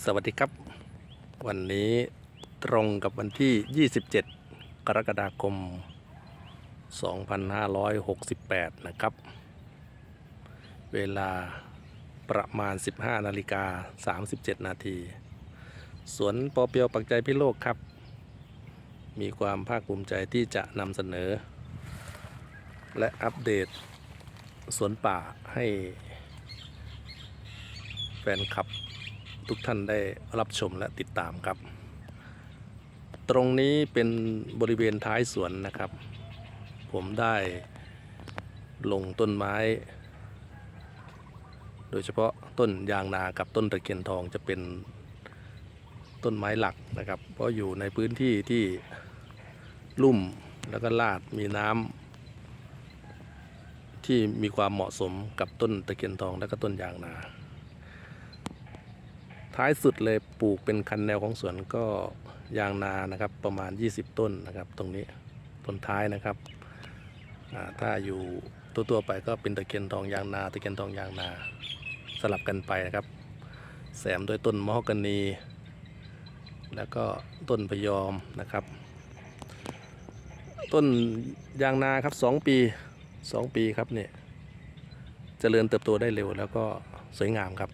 สวัสดีครับ วันนี้ตรงกับวันที่ 27 กรกฎาคม 2568 นะครับ เวลาประมาณ 15 นาฬิกา 37 นาที สวนปอเปียวปักใจพิโลกครับ มีความภาคภูมิใจที่จะนำเสนอ และอัปเดตสวนป่าให้แฟนคลับ ทุกท่านได้รับชมและติดตามครับ ตรงนี้เป็นบริเวณท้ายสวนนะครับ ผมได้ลงต้นไม้ โดยเฉพาะต้นยางนากับต้นตะเคียนทองจะเป็นต้นไม้หลักนะครับ เพราะอยู่ในพื้นที่ที่ลุ่มแล้วก็ลาดมีน้ำที่มีความเหมาะสมกับต้นตะเคียนทองและก็ต้นยางนา ท้ายสุดเลยปลูกเป็นคันแนวของสวนก็ยางนานะครับประมาณ 20 ต้นนะครับ ตรงนี้ต้นท้ายนะครับถ้าอยู่ตัวๆไปก็เป็นตะเคียนทองยางนาตะเคียนทองยางนาสลับกันไปนะครับ แสมด้วยต้นมะฮอกกานี แล้วก็ต้นพยอมนะครับ ต้นยางนาครับ 2 ปี 2 ปีครับเนี่ยเจริญเติบโตได้เร็วแล้วก็สวยงามครับ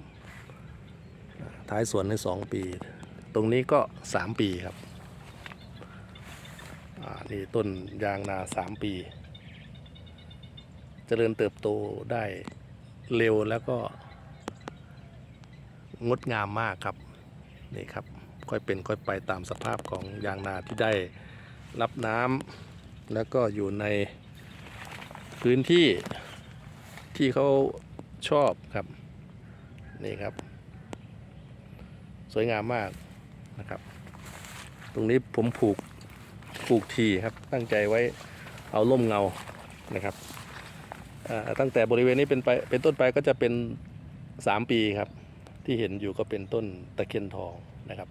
ท้ายสวนในสองปี ตรงนี้ก็สามปีครับอ่านี่ต้นยางนาสามปี เจริญเติบโตได้เร็วแล้วก็ งดงามมากครับ นี่ครับ ค่อยเป็นค่อยไปตามสภาพของยางนาที่ได้รับน้ำแล้วก็อยู่ในพื้นที่ที่เขาชอบครับ นี่ครับ วยงามมากนะครับ ตรงนี้ผมผูกผูกทีครับ ตั้งใจไว้เอาล่มเงานะครับตั้งแต่บริเวณนี้เป็นไปเป็นต้นไปก็จะเป็นสามปีครับ ที่เห็นอยู่ก็เป็นต้นตะเคียนทองนะครับ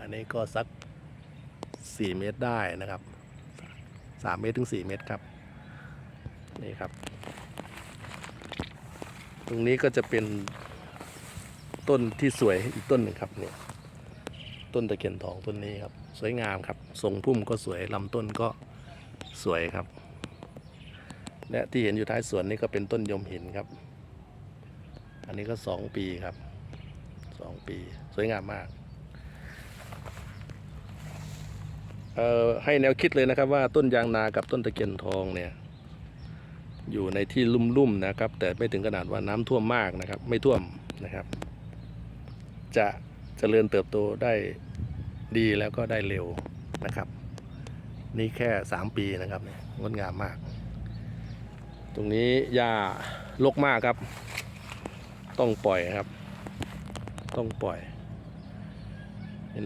อันนี้ก็สักสี่เมตรได้นะครับสามเมตรถึงสี่เมตรครับนี่ครับ ตรงนี้ก็จะเป็น ต้นที่สวยอีกต้นหนึ่งครับเนี่ยต้นตะเคียนทองต้นนี้ครับ สวยงามครับทรงพุ่มก็สวยลำต้นก็สวยครับ และที่เห็นอยู่ท้ายสวนนี่ก็เป็นต้นยมหินครับ อันนี้ก็สองปีครับสองปี สวยงามมากเอ่อให้แนวคิดเลยนะครับว่าต้นยางนากับต้นตะเคียนทองเนี่ยอยู่ในที่ลุ่มๆนะครับ แต่ไม่ถึงขนาดว่าน้ำท่วมมากนะครับ ไม่ท่วมนะครับ จะเจริญเติบโตได้ดีแล้วก็ได้เร็วนะครับ นี่แค่ 3 ปีนะครับงดงามมาก ตรงนี้หญ้าลกมากครับ ต้องปล่อยครับ ต้องปล่อย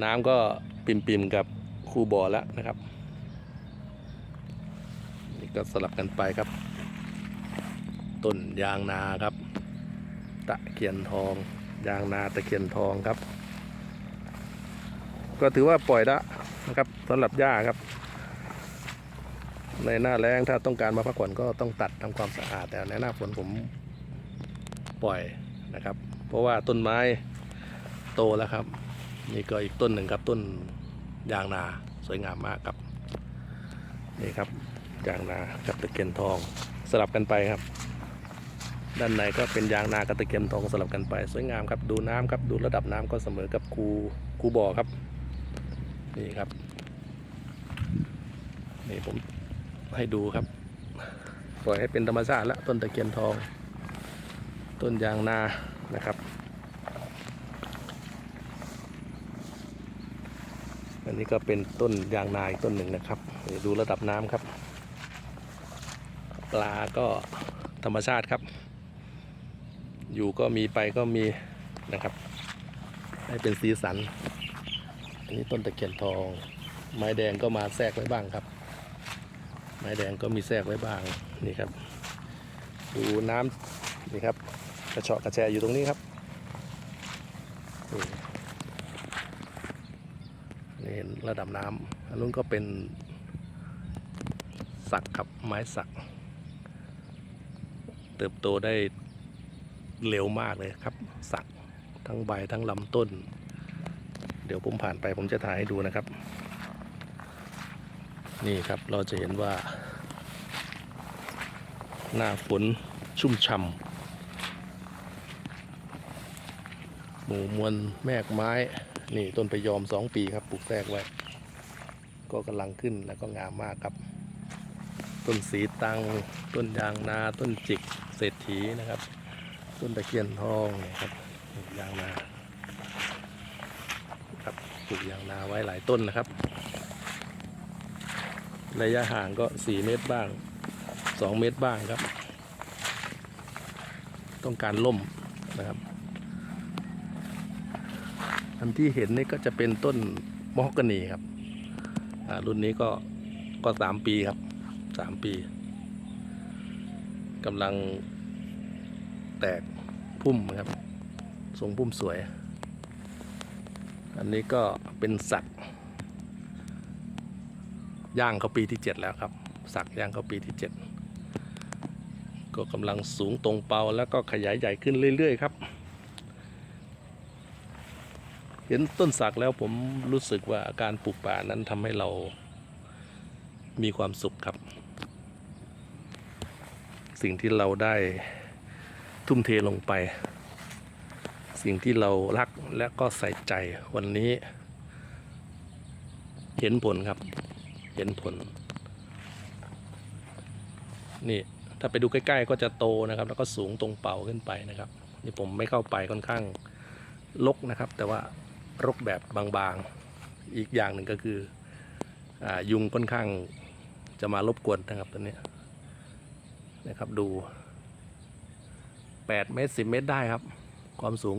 น้ำก็ปิ่มๆกับคูบ่อแล้วนะครับนี่ก็สลับกันไปครับ ต้นยางนาครับ ตะเคียนทอง ยางนาตะเคียนทองครับ ก็ถือว่าปล่อยละนะครับสำหรับหญ้าครับ ในหน้าแล้งถ้าต้องการมาพักผ่อนก็ต้องตัดทำความสะอาดแต่ในหน้าฝนผมปล่อยนะครับ เพราะว่าต้นไม้โตแล้วครับ นี่ก็อีกต้นหนึ่งครับต้นยางนาสวยงามมากครับนี่ครับยางนากับตะเคียนทองสลับกันไปครับ ด้านในก็เป็นยางนากระตะเกียมทองสลับกันไปสวยงามครับดูน้ำครับดูระดับน้ำก็เสมอกับคูคูบ่อครับนี่ครับนี่ผมให้ดูครับปล่อยให้เป็นธรรมชาติล้วต้นตะเคียนทอง ต้นยางนานะครับอันนี้ก็เป็นต้นยางนาอีกต้นหนึ่งนะครับดูระดับน้ำครับ ปลาก็ธรรมชาติครับ อยู่ก็มีไปก็มีนะครับ ให้เป็นสีสัน อันนี้ต้นตะเคียนทอง ไม้แดงก็มาแทรกไว้บ้างครับ ไม้แดงก็มีแทรกไว้บ้างนี่ครับ ดูน้ำนี่ครับ กระเชาะกระแชอยู่ตรงนี้ครับนี่เห็นระดับน้ำอันนู้นก็เป็นสักครับไม้สัก เติบโตได้ เร็วมากเลยครับ สักทั้งใบทั้งลำต้น เดี๋ยวผมผ่านไปผมจะถ่ายให้ดูนะครับ นี่ครับเราจะเห็นว่า หน้าฝนชุ่มฉ่ำหมู่มวลแมกไม้ นี่ต้นไปยอมสองปีครับปลูกแทรกไว้ ก็กำลังขึ้นแล้วก็งามมากครับ ต้นสีตัง ต้นยางนา ต้นจิก เศรษฐีนะครับ ต้นตะเคียนทองเนี่ยครับนี่ยางนาครับปลูกยางนาไว้หลายต้นนะครับ ระยะห่างก็4เมตรบ้าง2เมตรบ้างครับ ต้องการล่มนะครับ อันที่เห็นนี่ก็จะเป็นต้นมอฮกกานีครับรุ่นนี้ก็ก็สามปีครับสามปีกำลัง แตกพุ่มครับ ทรงพุ่มสวย อันนี้ก็เป็นสักย่างเข้าปีที่ 7 แล้วครับ สักย่างเข้าปีที่ 7 ก็กำลังสูงตรงเปาแล้วก็ขยายใหญ่ขึ้นเรื่อย ๆ ครับ เห็นต้นสักแล้วผมรู้สึกว่าการปลูกป่านั้นทำให้เรามีความสุขครับ สิ่งที่เราได้ ทุ่มเทลงไป สิ่งที่เรารักและก็ใส่ใจวันนี้ เห็นผลครับ เห็นผล นี่ถ้าไปดูใกล้ ๆ ก็จะโตนะครับ แล้วก็สูงตรงเป่าขึ้นไปนะครับ นี่ผมไม่เข้าไปค่อนข้างลกนะครับ แต่ว่ารกแบบบางๆ อีกอย่างหนึ่งก็คืออยุงค่อนข้างจะมารบกวนนะครับตอนนี้นะครับดู 8 เมตร 10 เมตรได้ครับ ความสูง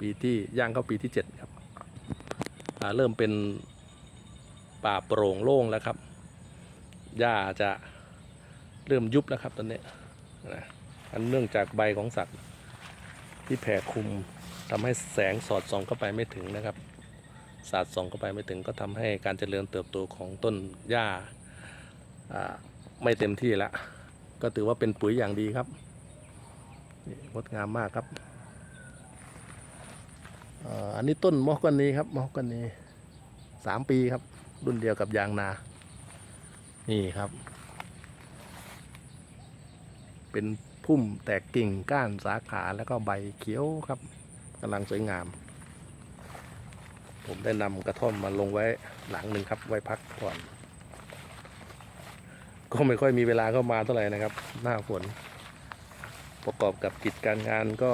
ปีที่ย่างเข้าปีที่ 7 ครับเริ่มเป็นป่าโปร่งโล่งแล้วครับหญ้าจะเริ่มยุบแล้วครับตอนนี้นะอันเนื่องจากใบของสัตว์ที่แผ่คลุมทำให้แสงสอดส่องเข้าไปไม่ถึงนะครับสาดส่องเข้าไปไม่ถึงก็ทำให้การเจริญเติบโตของต้นหญ้าไม่เต็มที่ละก็ถือว่าเป็นปุ๋ยอย่างดีครับ งดงามมากครับอันนี้ต้นมอกกานีครับมอกกานีสามปีครับ รุ่นเดียวกับยางนา นี่ครับ เป็นพุ่มแตกกิ่งก้านสาขาแล้วก็ใบเขียวครับกำลังสวยงาม ผมได้นำกระท่อมมาลงไว้หลังหนึ่งครับ ไว้พักก่อน ก็ไม่ค่อยมีเวลาเข้ามาเท่าไหร่นะครับ หน้าฝน ประกอบกับกิจการงานก็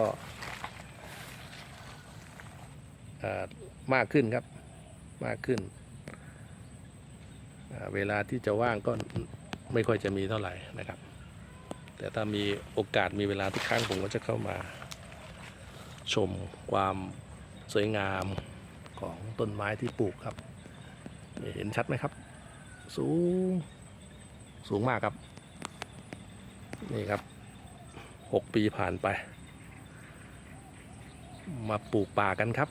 มากขึ้นครับมากขึ้น เวลาที่จะว่างก็ไม่ค่อยจะมีเท่าไหร่นะครับ แต่ถ้ามีโอกาสมีเวลาทุกครั้งผมก็จะเข้ามา ชมความสวยงามของต้นไม้ที่ปลูกครับ เห็นชัดไหมครับ สูง สูงมากครับ นี่ครับ หกปีผ่านไป มาปลูกป่ากันครับ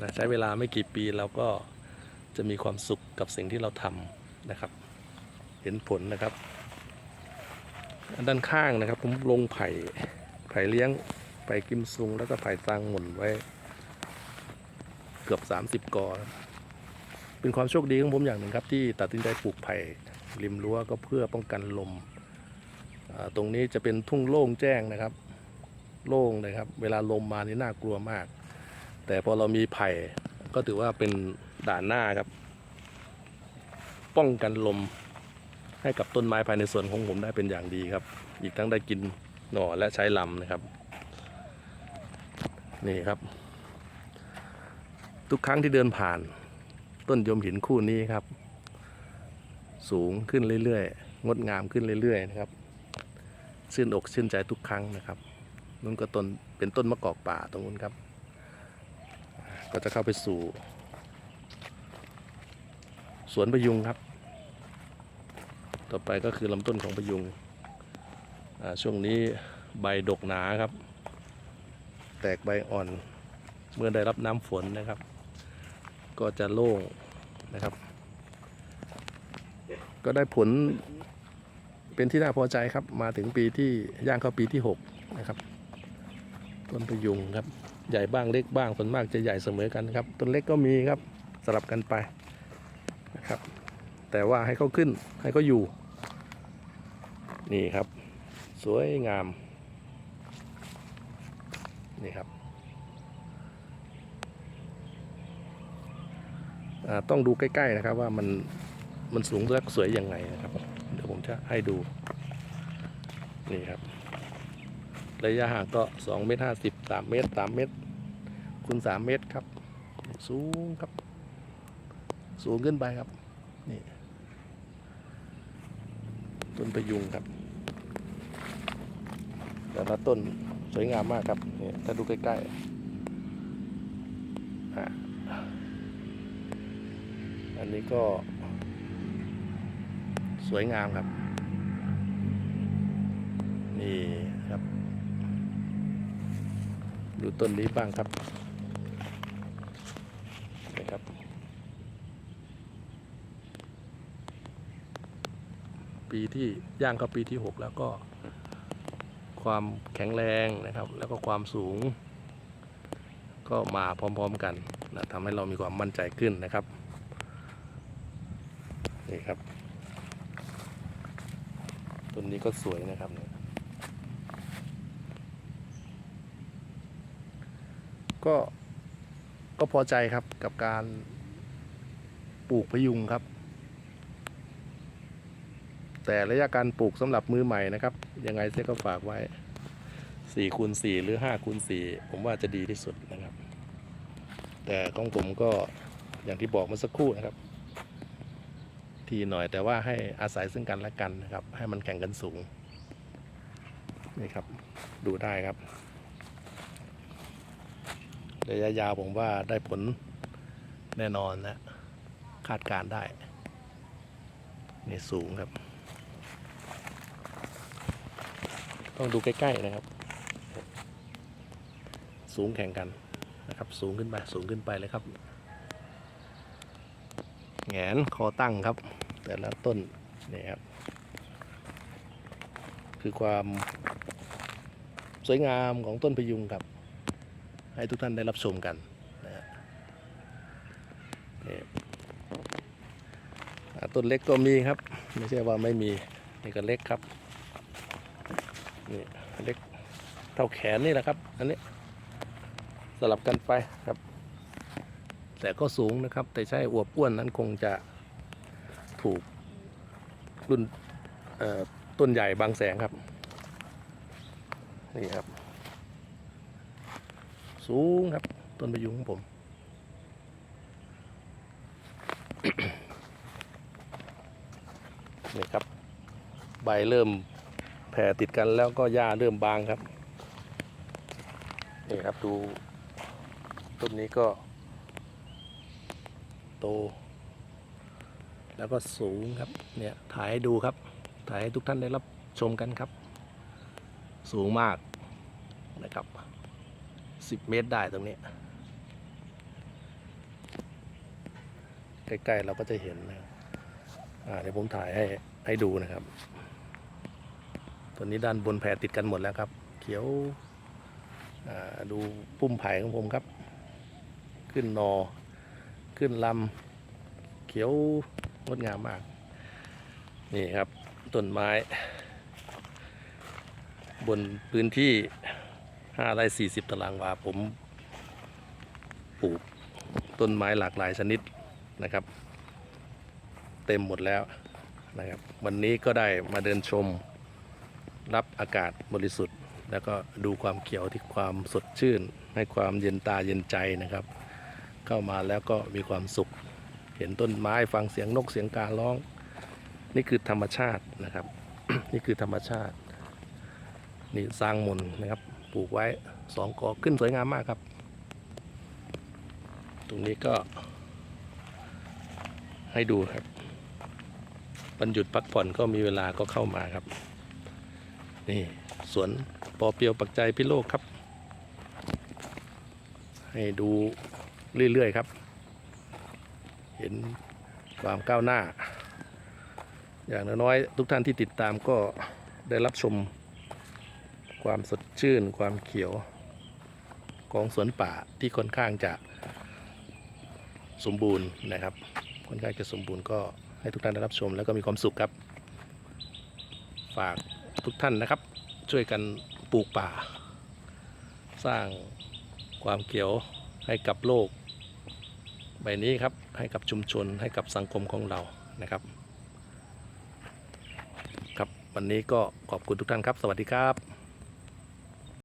นะใช้เวลาไม่กี่ปีเราก็จะมีความสุขกับสิ่งที่เราทำนะครับ เห็นผลนะครับ ด้านข้างนะครับผมลงไผ่ไผ่เลี้ยงไผ่กิมซุงแล้วก็ไผ่ซางหมุนไว้ เกือบ 30 กอครับเป็นความโชคดีของผมอย่างหนึ่งครับ ที่ตัดสินใจปลูกไผ่ริมรั้วก็เพื่อป้องกันลม ตรงนี้จะเป็นทุ่งโล่งแจ้งนะครับ โล่งเลยครับ เวลาลมมานี่น่ากลัวมาก แต่พอเรามีไผ่ก็ถือว่าเป็นด่านหน้าครับ ป้องกันลมให้กับต้นไม้ภายในสวนของผมได้เป็นอย่างดีครับ อีกทั้งได้กินหน่อและใช้ลำนะครับ นี่ครับ ทุกครั้งที่เดินผ่าน ต้นยมหินคู่นี้ครับ สูงขึ้นเรื่อยๆ งดงามขึ้นเรื่อยๆนะครับ ชื่นอกชื่นใจทุกครั้งนะครับนั่นก็ต้นเป็นต้นมะกอกป่าตรงนู้นครับ ก็จะเข้าไปสู่ สวนพยุงครับ ต่อไปก็คือลำต้นของพยุงช่วงนี้ใบดกหนาครับ แตกใบอ่อนเมื่อได้รับน้ำฝนนะครับ ก็จะโล่งนะครับ ก็ได้ผล เป็นที่น่าพอใจครับ มาถึงปีที่ย่างเข้าปีที่ 6 นะครับ ต้นพยุงครับ ใหญ่บ้างเล็กบ้างส่วนมากจะใหญ่เสมอกันครับ ต้นเล็กก็มีครับสลับกันไปนะครับ แต่ว่าให้เขาขึ้นให้เขาอยู่ นี่ครับ สวยงาม นี่ครับต้องดูใกล้ ๆ นะครับว่ามันมันสูงและสวยยังไงนะครับ ผมจะให้ดู นี่ครับ ระยะห่างก็2เมตร50 3เมตร3เมตรคูณ3เมตรครับ สูงครับ สูงขึ้นไปครับ นี่ต้นประยุงครับ แต่ละต้นสวยงามมากครับนี่ถ้าดูใกล้ๆอันนี้ก็ สวยงามครับ นี่ครับ ดูต้นนี้บ้างครับนะครับ ปีที่ย่างเข้าปีที่ 6 แล้วก็ ความแข็งแรงนะครับ แล้วก็ความสูง ก็มาพร้อมๆกันนะทำให้เรามีความมั่นใจขึ้นนะครับ นี่ครับ ต้นนี้ก็สวยนะครับเนี่ยก็ก็พอใจครับกับการปลูกพยุงครับ แต่ระยะการปลูกสำหรับมือใหม่นะครับ ยังไงเซก็ฝากไว้4คูณ4หรือ5คูณ4ผมว่าจะดีที่สุดนะครับ แต่ของผมก็อย่างที่บอกเมื่อสักครู่นะครับ ทีหน่อยแต่ว่าให้อาศัยซึ่งกันและกันนะครับ ให้มันแข่งกันสูง นี่ครับดูได้ครับระยะยาวผมว่าได้ผลแน่นอนนะ คาดการณ์ได้ นี่สูงครับ ต้องดูใกล้ ๆ นะครับ สูงแข่งกันนะครับ สูงขึ้นไป สูงขึ้นไปเลยครับ แงนคอตั้งครับ แต่ละต้นนี่ครับคือความสวยงามของต้นพยุงครับ ให้ทุกท่านได้รับชมกันนะฮะนี่ต้นเล็กก็มีครับ ไม่ใช่ว่าไม่มีนี่ก็เล็กครับนี่เล็กเท่าแขนนี่แหละครับ อันนี้สลับกันไปครับ แต่ก็สูงนะครับ แต่ใช่อวบอ้วนนั้นคงจะถูกรุ่นต้นใหญ่บางแสงครับ นี่ครับ สูงครับ ต้นประยุงของผม นี่ครับ ใบเริ่มแผ่ติดกันแล้วก็หญ้าเริ่มบางครับ นี่ครับดูต้นนี้ก็ ต แล้วก็สูงครับเนี่ยถ่ายให้ดูครับ ถ่ายให้ทุกท่านได้รับชมกันครับ สูงมากนะครับ 10 เมตรได้ตรงนี้ใกล้ๆเราก็จะเห็นนะครับอ่าเดี๋ยวผมถ่ายให้ให้ดูนะครับตัวนี้ด้านบนแผ่ติดกันหมดแล้วครับ เขียวดูปุ่มไผ่ของผมครับ ขึ้นนอ ขึ้นลำเขียวงดงามมาก นี่ครับต้นไม้ บนพื้นที่5ไร่40 ตารางวาผมปลูกต้นไม้หลากหลายชนิดนะครับ เต็มหมดแล้วนะครับ วันนี้ก็ได้มาเดินชมรับอากาศบริสุทธิ์ แล้วก็ดูความเขียวที่ความสดชื่น ให้ความเย็นตาเย็นใจนะครับ เข้ามาแล้วก็มีความสุข เห็นต้นไม้ฟังเสียงนกเสียงการร้อง นี่คือธรรมชาตินะครับ นี่คือธรรมชาติ นี่สร้างมนนะครับ ปลูกไว้สองกอขึ้นสวยงามมากครับ ตรงนี้ก็ ให้ดูครับบรรยุดพักผ่อนก็มีเวลาก็เข้ามาครับ นี่สวนปอเปียวปักใจพิโลกครับ ให้ดู เรื่อย ๆ ครับ เห็นความก้าวหน้า อย่างน้อยๆทุกท่านที่ติดตามก็ได้รับชม ความสดชื่น ความเขียวขของสวนป่าที่ค่อนข้างจะสมบูรณ์นะครับ ค่อนข้างจะสมบูรณ์ก็ให้ทุกท่านได้รับชมแล้วก็มีความสุขครับ ฝากทุกท่านนะครับ ช่วยกันปลูกป่า สร้างความเขียวให้กับโลก ใบนี้ครับให้กับชุมชนให้กับสังคมของเรานะครับ ครับวันนี้ก็ขอบคุณทุกท่านครับ สวัสดีครับ